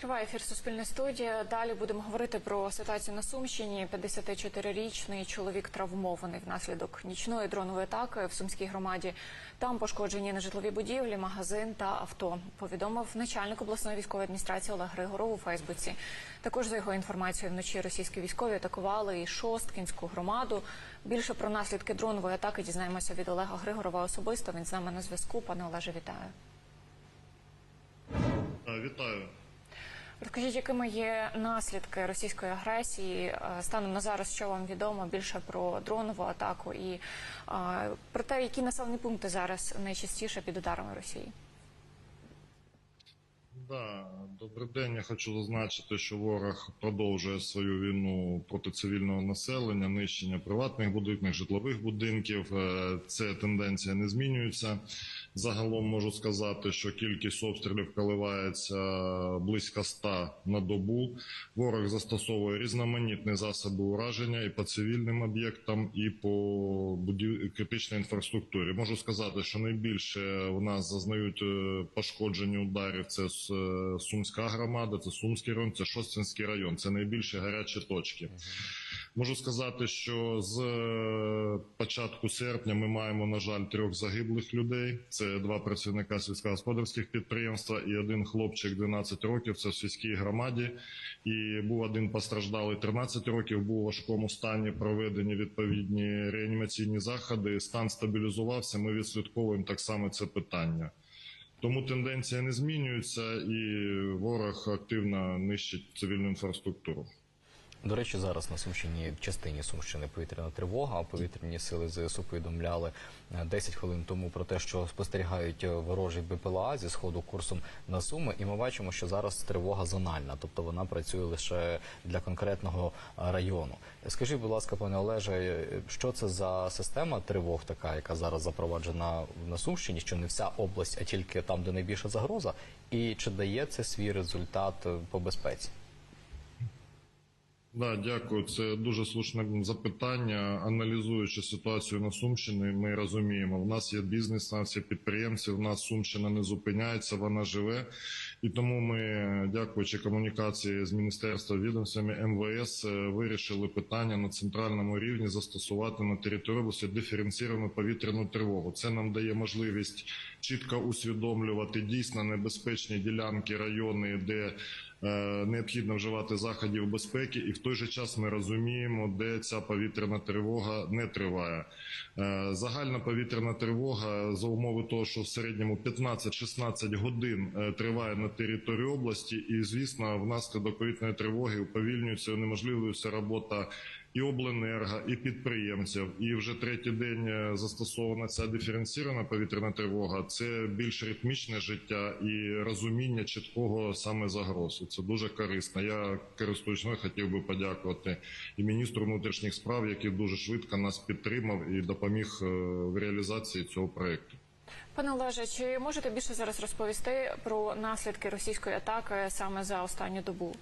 Триває ефір Суспільне студія. Далі будемо говорити про ситуацію на Сумщині. 54-річний чоловік травмований внаслідок нічної дронової атаки в Сумській громаді. Там пошкоджені нежитлові будівлі, магазин та авто. Повідомив начальник обласної військової адміністрації Олег Григоров у Фейсбуці. Також за його інформацією, вночі російські військові атакували і Шосткінську громаду. Більше про наслідки дронової атаки дізнаємося від Олега Григорова особисто. Він з нами на зв'язку. Пане Олеже, вітаю. Е, Вітаю. Розкажіть, якими є наслідки російської агресії Е, станом на зараз, що вам відомо більше про дронову атаку і е, про те, які населені пункти зараз найчастіше під ударами Росії? Да, добрий день. Я хочу зазначити, що ворог продовжує свою війну проти цивільного населення, нищення приватних будинків, житлових будинків. Це тенденція не змінюється. Загалом можу сказати, що кількість обстрілів коливається близько 100 на добу. Ворог застосовує різноманітні засоби ураження і по цивільним об'єктам, і по будів... критичній інфраструктурі. Можу сказати, що найбільше у нас зазнають е, пошкоджені ударів. Це с- е, Сумська громада, це Сумський район, це Шостинський район. Це найбільші гарячі точки. Можу сказати, що з е, початку серпня ми маємо, на жаль, трьох загиблих людей. Це два працівника сільськогосподарських підприємства і один хлопчик 12 років. Це в сільській громаді. І був один постраждалий 13 років. Був у важкому стані. Проведені відповідні реанімаційні заходи. Стан стабілізувався. Ми відслідковуємо так само це питання. Тому тенденція не змінюється, і ворог активно нищить цивільну інфраструктуру. До речі, зараз на Сумщині частині Сумщини повітряна тривога. Повітряні сили ЗСУ повідомляли е, 10 хвилин тому про те, що спостерігають е, ворожі БПЛА зі сходу курсом на Суми. І ми бачимо, що зараз тривога зональна, тобто вона працює лише для конкретного е, району. Скажіть, будь ласка, пане Олеже, е, що це за система тривог, така, яка зараз запроваджена на Сумщині, що не вся область, а тільки там, де найбільша загроза, і чи дає це свій результат е, по безпеці? Да, дякую. Це дуже слушне запитання. Аналізуючи ситуацію на Сумщині, ми розуміємо, в нас є бізнес, в нас є підприємці. В нас Сумщина не зупиняється, вона живе. І тому ми, дякуючи комунікації з міністерством відомствами МВС, е, вирішили питання на центральному рівні застосувати на території області диференційовану повітряну тривогу. Це нам дає можливість чітко усвідомлювати дійсно небезпечні ділянки, райони, де необхідно вживати заходів безпеки, і в той же час ми розуміємо, де ця повітряна тривога не триває. Е, Загальна повітряна тривога за умови того, що в середньому 15-16 годин е, триває на території області, і звісно, внаслідок повітряної тривоги уповільнюється, унеможливлюється робота і обленерго, і підприємців. І вже третій день е, застосована ця диференційована повітряна тривога. Це більш ритмічне життя і розуміння чіткого саме загроз. Це дуже корисно. Я користуючись, хотів би подякувати і міністру внутрішніх справ, який дуже швидко нас підтримав і допоміг е, в реалізації цього проекту. Пане Олеже, чи можете більше зараз розповісти про наслідки російської атаки саме за останню добу?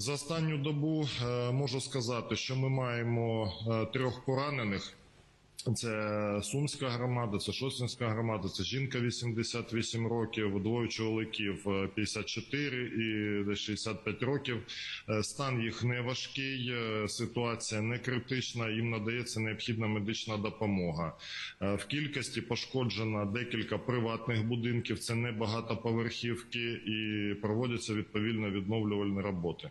За останню добу е, можу сказати, що ми маємо е, трьох поранених. Це Сумська громада, це Шосінська громада, це жінка 88 років, двоє чоловіків е, 54 і десь 65 років. Е, Стан їх не важкий, е, ситуація не критична. Їм надається необхідна медична допомога. Е, В кількості пошкоджено декілька приватних будинків. Це не багатоповерхівки, і проводяться відповідно відновлювальні роботи.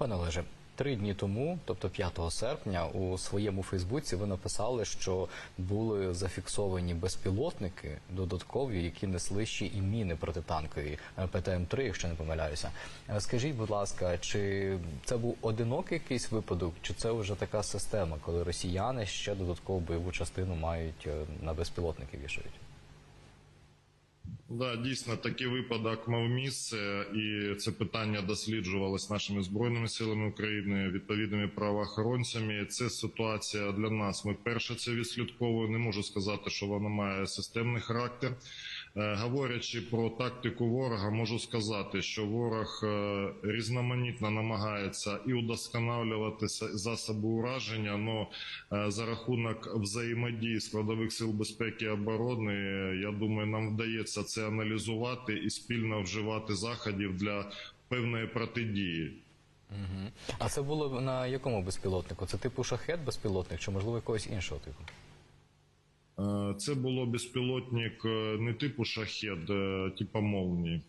Пане Олеже, три дні тому, тобто 5 серпня, у своєму Фейсбуці ви написали, що були зафіксовані безпілотники додаткові, які несли ще і міни протитанкові е, ПТМ-3, якщо не помиляюся. Е, Скажіть, будь ласка, чи це був одинокий якийсь випадок, чи це вже така система, коли росіяни ще додаткову бойову частину мають е, на безпілотники вішають? Да, дійсно, такий випадок мав місце, і це питання досліджувалось нашими збройними силами України, відповідними правоохоронцями. Це ситуація для нас. Ми перше це відслідковуємо. Не можу сказати, що вона має системний характер. Е, Говорячи про тактику ворога, можу сказати, що ворог е, різноманітно намагається і удосконалювати засоби ураження, але за рахунок взаємодії складових сил безпеки і оборони, е, я думаю, нам вдається це аналізувати і спільно вживати заходів для певної протидії. А це було на якому безпілотнику? Це типу шахет безпілотник чи можливо якогось іншого типу? Е, Це було безпілотник е, не типу шахет, е, типу молнії.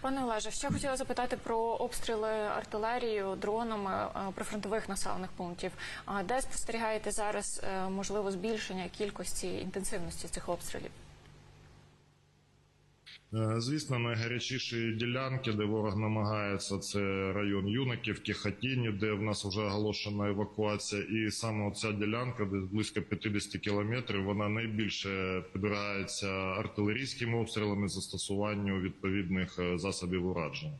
Пане Олеже, ще хотіла запитати про обстріли артилерією дронами прифронтових населених пунктів. А де спостерігаєте зараз можливо збільшення кількості інтенсивності цих обстрілів? Е, Звісно, найгарячіші ділянки, де ворог намагається, це район Юнаківки, Хатіні, де в нас вже оголошена евакуація. І саме ця ділянка, де близько 50 кілометрів, вона найбільше підбирається артилерійськими обстрілами застосуванню відповідних е, засобів ураження.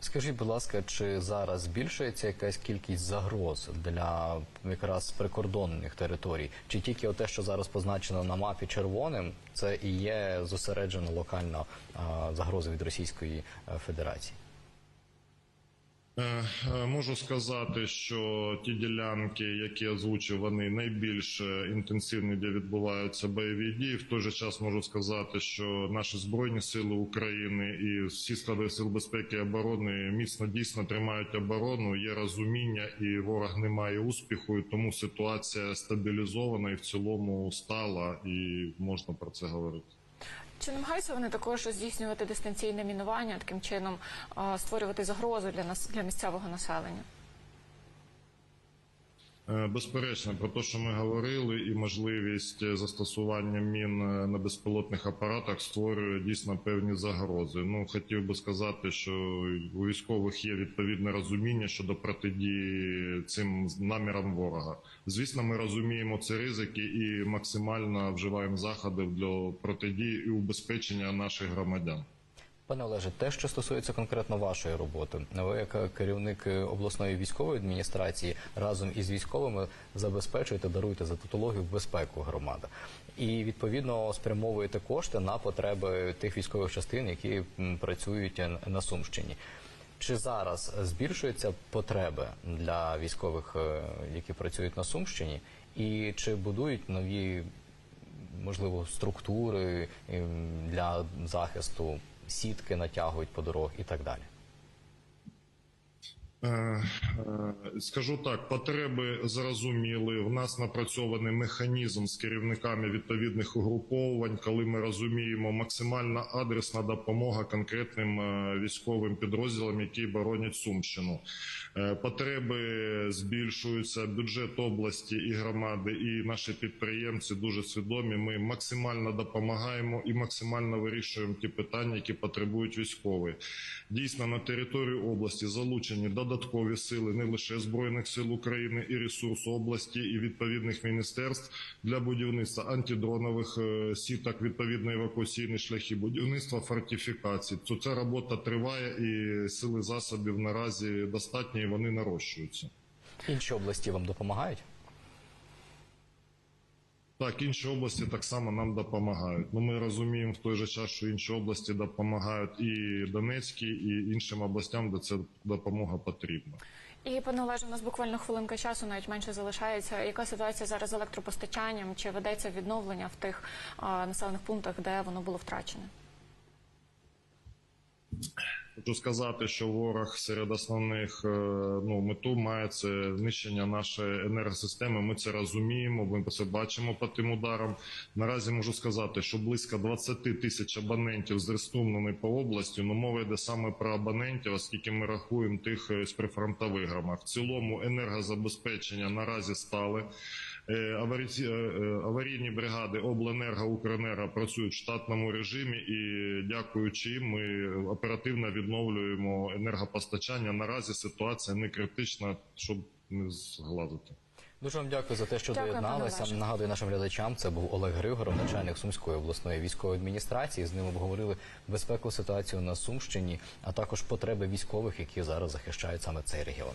Скажіть, будь ласка, чи зараз збільшується якась кількість загроз для якраз прикордонних територій? Чи тільки те, що зараз позначено на мапі червоним, це і є зосереджена локальна загроза від Російської е, Федерації? Е, е, Можу сказати, що ті ділянки, які я озвучив, вони найбільш е, інтенсивні, де відбуваються бойові дії. В той же час можу сказати, що наші збройні сили України і всі склади сил безпеки і оборони міцно дійсно тримають оборону. Є розуміння, і ворог не має успіху. І тому ситуація стабілізована і в цілому стала, і можна про це говорити. Чи намагаються вони також здійснювати дистанційне мінування, таким чином створювати загрозу для нас для місцевого населення? Е, Безперечно, про те, що ми говорили, і можливість е, застосування мін е, на безпілотних апаратах створює дійсно певні загрози. Ну хотів би сказати, що у військових є відповідне розуміння щодо протидії цим намірам ворога. Звісно, ми розуміємо ці ризики і максимально вживаємо заходів для протидії і убезпечення наших громадян. Пане Олеже, те, що стосується конкретно вашої роботи, ви як керівник е, обласної військової адміністрації разом із військовими забезпечуєте, даруєте за татологію безпеку громади. І відповідно спрямовуєте кошти на потреби тих військових частин, які працюють е, на Сумщині. Чи зараз збільшуються потреби для військових, е, які працюють на Сумщині, і чи будують нові можливо, структури для захисту, сітки натягують по дорогах і так далі. Е, е, Скажу так, потреби зрозуміли. В нас напрацьований механізм з керівниками відповідних угруповувань, коли ми розуміємо максимальна адресна допомога конкретним е, військовим підрозділам, які боронять Сумщину. Потреби збільшуються. Бюджет області і громади, і наші підприємці дуже свідомі. Ми максимально допомагаємо і максимально вирішуємо ті питання, які потребують військові. Дійсно, на території області залучені додаткові сили не лише збройних сил України і ресурсу області і відповідних міністерств для будівництва антидронових е, сіток, відповідно евакуаційні шляхи, будівництва фортифікацій. То ця робота триває, і сили засобів наразі достатні, і вони нарощуються. Інші області вам допомагають? Так, інші області так само нам допомагають. Ну ми розуміємо в той же час, що інші області допомагають і Донецькій, і іншим областям, де ця допомога потрібна. І пане Олеже, у нас буквально хвилинка часу, навіть менше залишається. Яка ситуація зараз з електропостачанням? Чи ведеться відновлення в тих а, населених пунктах, де воно було втрачене? Хочу сказати, що ворог серед основних е, ну мету має це знищення нашої енергосистеми. Ми це розуміємо. Ми це бачимо по тим ударам. Наразі можу сказати, що близько 20 тисяч абонентів зрестумлені по області. Ну мова йде саме про абонентів, оскільки ми рахуємо тих е, з прифронтових громад. В цілому енергозабезпечення наразі стали. Е, е, е, Аварійні бригади обленерго Укренерго працюють в штатному режимі, і дякуючи їм, ми оперативно відновлюємо енергопостачання. Наразі ситуація не критична, щоб не згладити. Дуже вам дякую за те, що Дякую, доєдналися. Нагадую нашим глядачам. Це був Олег Григоров, начальник Сумської обласної військової адміністрації. З ним обговорили безпекову ситуацію на Сумщині, а також потреби військових, які зараз захищають саме цей регіон.